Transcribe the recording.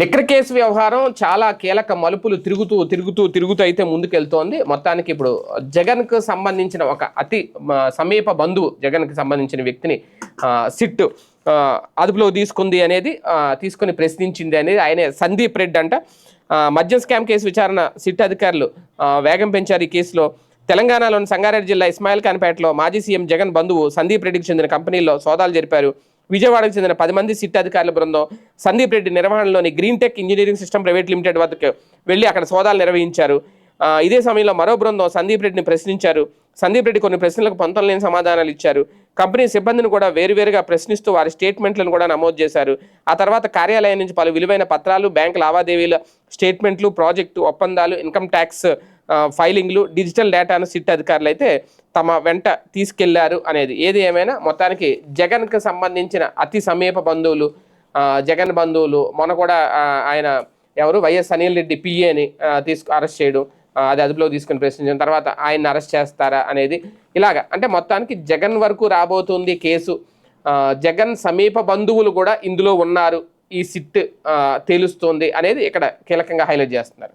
Liquor case వ్యవహారం చాలా కీలక మలుపులు తిరుగుతూ తిరుగుతూ తిరుగుతూ అయితే ముందుకెళ్తోంది. మొత్తానికి ఇప్పుడు జగన్కు సంబంధించిన ఒక అతి మ, సమీప బంధువు జగన్కి సంబంధించిన వ్యక్తిని సిట్ అదుపులో తీసుకుంది అనేది తీసుకుని తీసుకొని ప్రశ్నించింది అనేది ఆయనే సందీప్ రెడ్డి అంట. మద్యం స్కామ్ కేసు విచారణ సిట్ అధికారులు వేగం పెంచారు ఈ కేసులో. తెలంగాణలోని సంగారెడ్డి జిల్లా ఇస్మాయిల్ ఖాన్పేటలో మాజీ సీఎం జగన్ బంధువు సందీప్ రెడ్డికి చెందిన కంపెనీల్లో సోదాలు జరిపారు. విజయవాడకు చెందిన పది మంది సిట్ అధికారుల బృందం Sandeep Reddy నిర్వహణలోని green tech engineering system private limited వద్దకు వెళ్ళి అక్కడ సోదాలు నిర్వహించారు. ఇదే సమయంలో మరో బృందం సందీప్ రెడ్డిని ప్రశ్నించారు. సందీప్ రెడ్డి కొన్ని ప్రశ్నలకు పొంతం లేని సమాధానాలు ఇచ్చారు. కంపెనీ సిబ్బందిని కూడా వేరువేరుగా ప్రశ్నిస్తూ వారి స్టేట్మెంట్లను కూడా నమోదు చేశారు. ఆ తర్వాత కార్యాలయం నుంచి పలు విలువైన పత్రాలు బ్యాంక్ లావాదేవీల స్టేట్మెంట్లు ప్రాజెక్టు ఒప్పందాలు ఇన్కమ్ ట్యాక్స్ ఫైలింగ్లు డిజిటల్ డేటాను సిట్ అధికారులు అయితే తమ వెంట తీసుకెళ్ళారు అనేది. ఏది ఏమైనా మొత్తానికి జగన్కి సంబంధించిన అతి సమీప బంధువులు జగన్ బంధువులు మొన్న కూడా ఆయన ఎవరు? వైఎస్ అనిల్ రెడ్డి పిఏని తీసుకు అరెస్ట్ చేయడం అది అదుపులో తీసుకుని ప్రశ్నించిన తర్వాత ఆయన్ని అరెస్ట్ చేస్తారా అనేది. ఇలాగా అంటే మొత్తానికి జగన్ వరకు రాబోతుంది కేసు. జగన్ సమీప బంధువులు కూడా ఇందులో ఉన్నారు. ఈ సిట్ ఆ, తేలుస్తోంది అనేది ఇక్కడ కీలకంగా హైలైట్ చేస్తున్నారు.